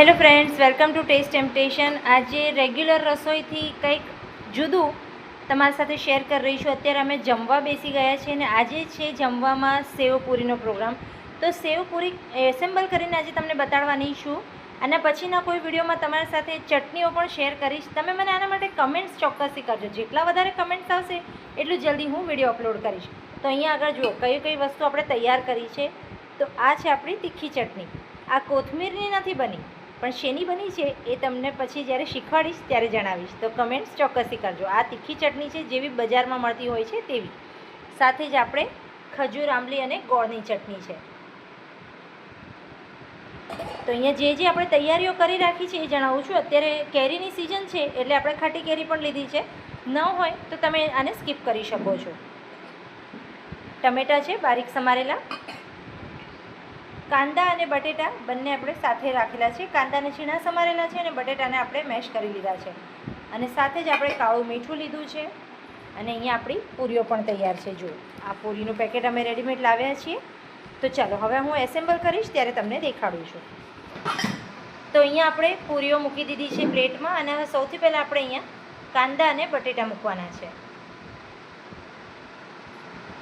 Hello friends welcome to taste temptation આજે regular રસોઈથી કંઈક જુદું તમારી સાથે શેર કરી રહી છું. અત્યારે અમે જમવા બેસી ગયા છીએ અને આજે છે જમવામાં સેવપુરીનો પ્રોગ્રામ તો સેવપુરી એસેમ્બલ કરીને આજે તમને બતાડવાની છું. અને પછીના કોઈ વિડીયોમાં તમારી સાથે ચટણીઓ પણ શેર કરીશ. તમે મને આના માટે કમેન્ટ્સ ચોક્કસથી કરજો. જેટલા વધારે કમેન્ટ્સ આવશે, એટલું જલ્દી હું વીડિયો અપલોડ કરીશ. તો અહીંયા આગળ જુઓ, કઈ કઈ વસ્તુ આપણે તૈયાર કરી છે. તો આ છે આપણી તીખી ચટણી. આ કોથમીરની નથી બની. પણ શેની બની છે એ તમને પછી જ્યારે શીખવાડીશ ત્યારે જણાવીશ. તો કમેન્ટ્સ ચોક્કસથી કરજો. આ તીખી ચટણી છે જેવી બજારમાં મળતી હોય છે તેવી. સાથે જ આપણે ખજૂર, આંબલી અને ગોળની ચટણી છે. તો અહીંયા જે જે આપણે તૈયારીઓ કરી રાખી છે એ જણાવું છું. અત્યારે કેરીની સિઝન છે એટલે આપણે ખાટી કેરી પણ લીધી છે. ન હોય તો તમે આને સ્કીપ કરી શકો છો. ટમેટાં છે, બારીક સમારેલા. કાંદા અને બટેટા બંને આપણે સાથે રાખેલા છે. કાંદાને છીણા સમારેલા છે અને બટેટાને આપણે મેશ કરી લીધા છે. અને સાથે જ આપણે કાળું મીઠું લીધું છે. અને અહીંયા આપણી પૂરીઓ પણ તૈયાર છે. જો આ પૂરીનું પેકેટ અમે રેડીમેડ લાવ્યા છીએ. તો ચાલો, હવે હું એસેમ્બલ કરીશ, ત્યારે તમને દેખાડું છું. તો અહીંયા આપણે પૂરીઓ મૂકી દીધી છે પ્લેટમાં. અને સૌથી પહેલાં આપણે અહીંયા કાંદા અને બટેટા મૂકવાના છે.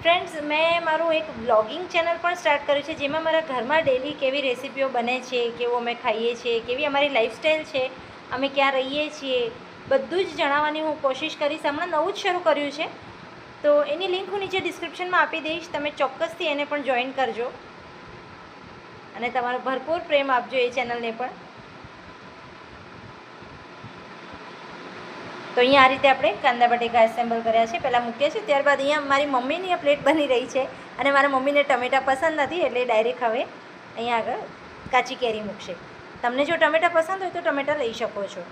ફ્રેન્ડ્સ મેં મારું એક બ્લોગિંગ ચેનલ પણ સ્ટાર્ટ કર્યું છે, જેમાં મારા ઘરમાં ડેલી કેવી રેસિપીઓ બને છે, કેવું અમે ખાઈએ છીએ, કેવી અમારી લાઈફસ્ટાઈલ છે, અમે ક્યાં રહીએ છીએ, બધું જ જણાવવાની હું કોશિશ કરીશ. હમણાં નવું જ શરૂ કર્યું છે, તો એની લિંક હું નીચે ડિસ્ક્રિપ્શનમાં આપી દઈશ, તમે ચોક્કસથી એને પણ જોઈન કરજો. અને તમારો ભરપૂર પ્રેમ આપજો એ ચેનલને પણ. તો અહીંયા આ રીતે આપણે કાંદા બટેકા એસેમ્બલ કર્યા છે. પહેલાં મૂકીએ છીએ, ત્યારબાદ અહીંયા મારી મમ્મીની પ્લેટ બની રહી છે અને મારા મમ્મીને ટમેટા પસંદ નથી, એટલે ડાયરેક્ટ હવે અહીંયા આગળ કાચી કેરી મૂકશે. તમને જો ટમેટા પસંદ હોય તો ટમેટા લઈ શકો છો.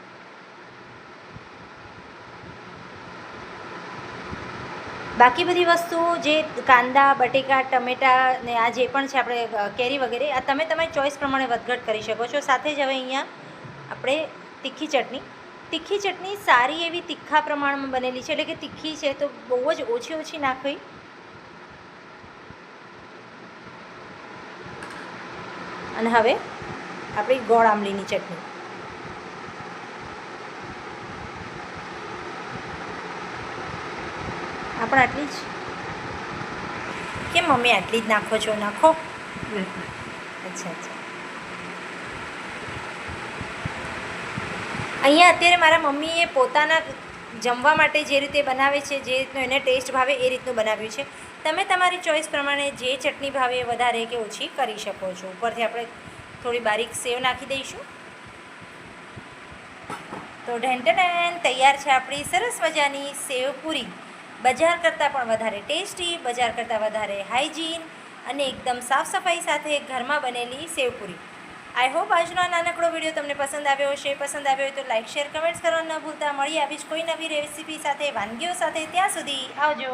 બાકી બધી વસ્તુઓ જે કાંદા, બટેકા, ટમેટા ને આ જે પણ છે આપણે કેરી વગેરે, આ તમે તમારી ચોઈસ પ્રમાણે વધઘટ કરી શકો છો. સાથે જ હવે અહીંયા આપણે તીખી ચટણી તીખી ચટણી સારી એવી તીખા પ્રમાણમાં બનેલી છે. એટલે કે તીખી છે તો બહુ જ ઓછી ઓછી નાખવી. અને હવે આપણી ગોળ આંબલીની ચટણી. આપણે પણ આટલી જ? કે મમ્મી આટલી જ નાખો છો? નાખો? અચ્છા અચ્છા. અહીંયા અત્યારે મારા મમ્મીએ પોતાના જમવા માટે જે રીતે બનાવે છે, જે રીતનું એને ટેસ્ટ ભાવે એ રીતનું બનાવ્યું છે. તમે તમારી ચોઈસ પ્રમાણે જે ચટણી ભાવે વધારે કે ઓછી કરી શકો છો. ઉપરથી આપણે થોડી બારીક સેવ નાખી દઈશું. તો ઢેન્ટન તૈયાર છે આપણી સરસ મજાની સેવ પૂરી. બજાર કરતાં પણ વધારે ટેસ્ટી, બજાર કરતાં વધારે હાઇજીન અને એકદમ સાફ સફાઈ સાથે ઘરમાં બનેલી સેવપુરી આઈ હોપ આજનો આ નાનકડો વીડિયો તમને પસંદ આવ્યો હશે. પસંદ આવ્યો હોય તો લાઇક શેર કમેન્ટ્સ કરવાનું ન ભૂલતા. મળી આવી જ કોઈ નવી રેસીપી સાથે, વાનગીઓ સાથે. ત્યાં સુધી આવજો.